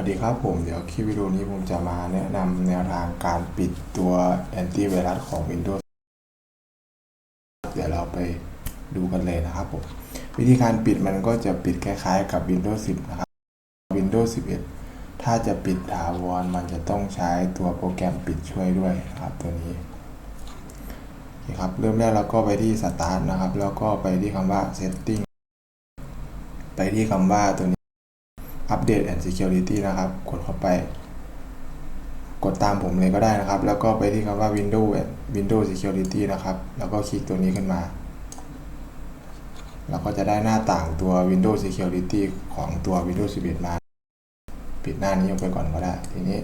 วัสดีครับผมเดี๋ยวคลิปวิดีโอนี้ผมจะมาแนะนำแนวทางการปิดตัวแอนตี้ไวรัสของ Windows เดี๋ยวเราไปดูกันเลยนะครับผมวิธีการปิดมันก็จะปิดคล้ายๆกับ Windows 10 นะครับ Windows 11 ถ้าจะปิดถาวรมันจะต้องใช้ตัวโปรแกรมปิดช่วยด้วยนะครับตัวนี้โอเคครับเริ่มแรกเราก็ไปที่ Start นะครับ แล้วก็ไปที่คำว่า Setting ไปที่คำว่าตัวนี้ Update and Security นะครับ กดเข้าไป กดตามผมเลยก็ได้นะครับ แล้วก็ไปที่คำว่า Windows Windows Security นะครับ แล้วก็คลิกตัวนี้ขึ้นมาเราก็จะได้หน้าต่างตัว Windows Security ของตัว Windows 11 มา ปิดหน้านี้ออกไปก่อนก็ได้ ทีนี้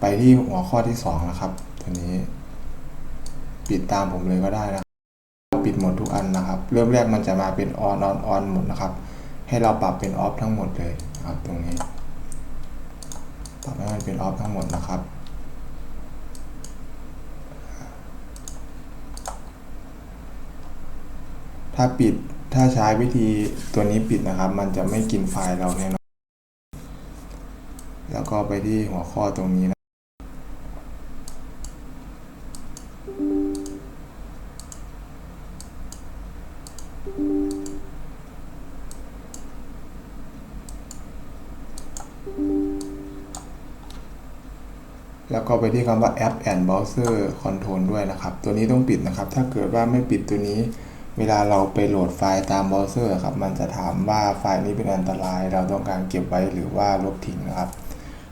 ไปที่หัวข้อที่ 2 นะครับ ตัวนี้ ปิดตามผมเลยก็ได้นะปิดหมดทุกอันนะครับ เริ่มแรกมันจะมาเป็น on on on หมดนะครับ ให้เราปรับเป็น off ทั้งหมดเลย ครับตรงนี้ปรับให้มันเป็นออฟทั้งหมดนะครับ ถ้าปิดถ้าใช้วิธีตัวนี้ปิดนะครับ มันจะไม่กินไฟล์เราแน่นอนแล้วก็ไปที่หัวข้อตรงนี้นะ แล้วก็ไปที่คำว่า App and Browser Control ด้วยนะครับ ตัวนี้ต้องปิดนะครับ ถ้าเกิดว่าไม่ปิดตัวนี้ เวลาเราไปโหลดไฟล์ตามเบราว์เซอร์ครับ มันจะถามว่าไฟล์นี้เป็นอันตราย เราต้องการเก็บไว้หรือว่าลบทิ้งนะครับ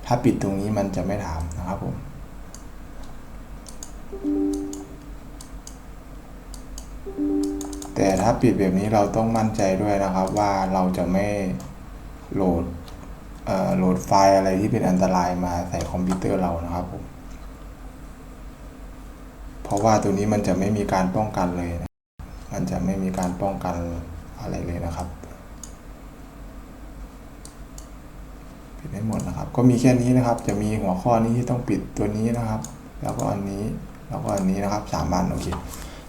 ถ้าปิดตรงนี้มันจะไม่ถามนะครับผม แต่ถ้าปิดแบบนี้เราต้องมั่นใจด้วยนะครับว่าเราจะไม่โหลด โหลดไฟล์อะไรที่เป็นอันตรายมาใส่คอมพิวเตอร์เรานะครับผมเพราะว่าตัวนี้มันจะไม่มีการป้องกันเลยนะมันจะไม่มีการป้องกันอะไรเลยนะครับปิดให้หมดนะครับ ก็มีแค่นี้นะครับ จะมีหัวข้อนี้ที่ต้องปิดตัวนี้นะครับ แล้วก็อันนี้แล้วก็อันนี้นะครับสามอันโอเค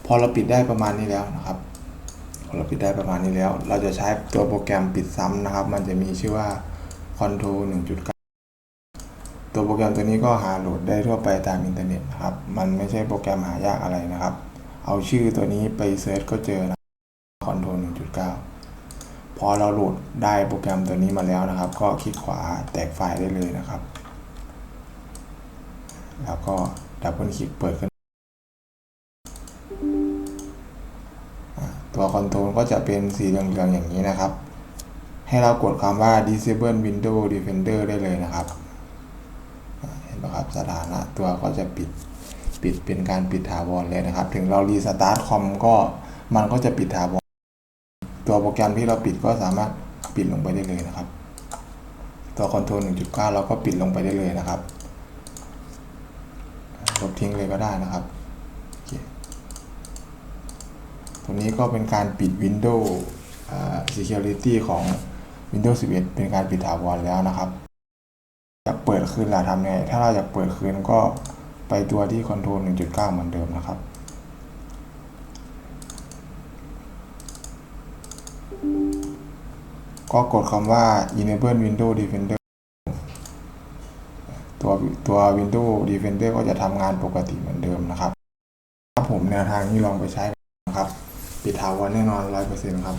พอเราปิดได้ประมาณนี้แล้วนะครับพอเราปิดได้ประมาณนี้แล้ว เราจะใช้ตัวโปรแกรมปิดซ้ำนะครับ มันจะมีชื่อว่า Control 1.9 ตัวโปรแกรมตัวนี้ก็หาโหลดได้ทั่วไปตามอินเทอร์เน็ตครับ มันไม่ใช่โปรแกรมหายากอะไรนะครับ เอาชื่อตัวนี้ไปเซิร์ชก็เจอนะ Control 1.9 พอเราโหลดได้โปรแกรมตัวนี้มาแล้วนะครับ ก็คลิกขวาแตกไฟล์ได้เลยนะครับ แล้วก็ดับเบิลคลิกเปิดขึ้นตัวคอนโทรลก็จะเป็นสีเหลืองๆอย่างนี้นะครับ ให้เรากดคำว่า disable window defender ได้เลยนะครับ เห็นไหมครับสถานะตัวก็จะปิดปิดเป็นการปิดถาวรเลยนะครับ ถึงเรารีสตาร์ทคอมก็มันก็จะปิดถาวรตัวโปรแกรมที่เราปิดก็สามารถปิดลงไปได้เลยนะครับ ตัวคอนโทรล1.9 เราก็ปิดลงไปได้เลยนะครับลบทิ้งเลยก็ได้นะครับตรงนี้ก็เป็นการปิด Windows Security ของ Windows 11 เป็นการปิดถาวรแล้วนะครับอยากเปิดคืนล่ะทำไงถ้าเราอยากเปิดคืนก็ไปตัวที่ Control 1.9 เหมือนเดิมนะครับ ก็กดคำว่า enable Windows defender ตัวตัว Windows defender ก็จะทำงานปกติเหมือนเดิมนะครับถ้าผมแนวทางนี้ลองไปใช้นะครับ ปิดถาวรแน่นอน 100%ครับ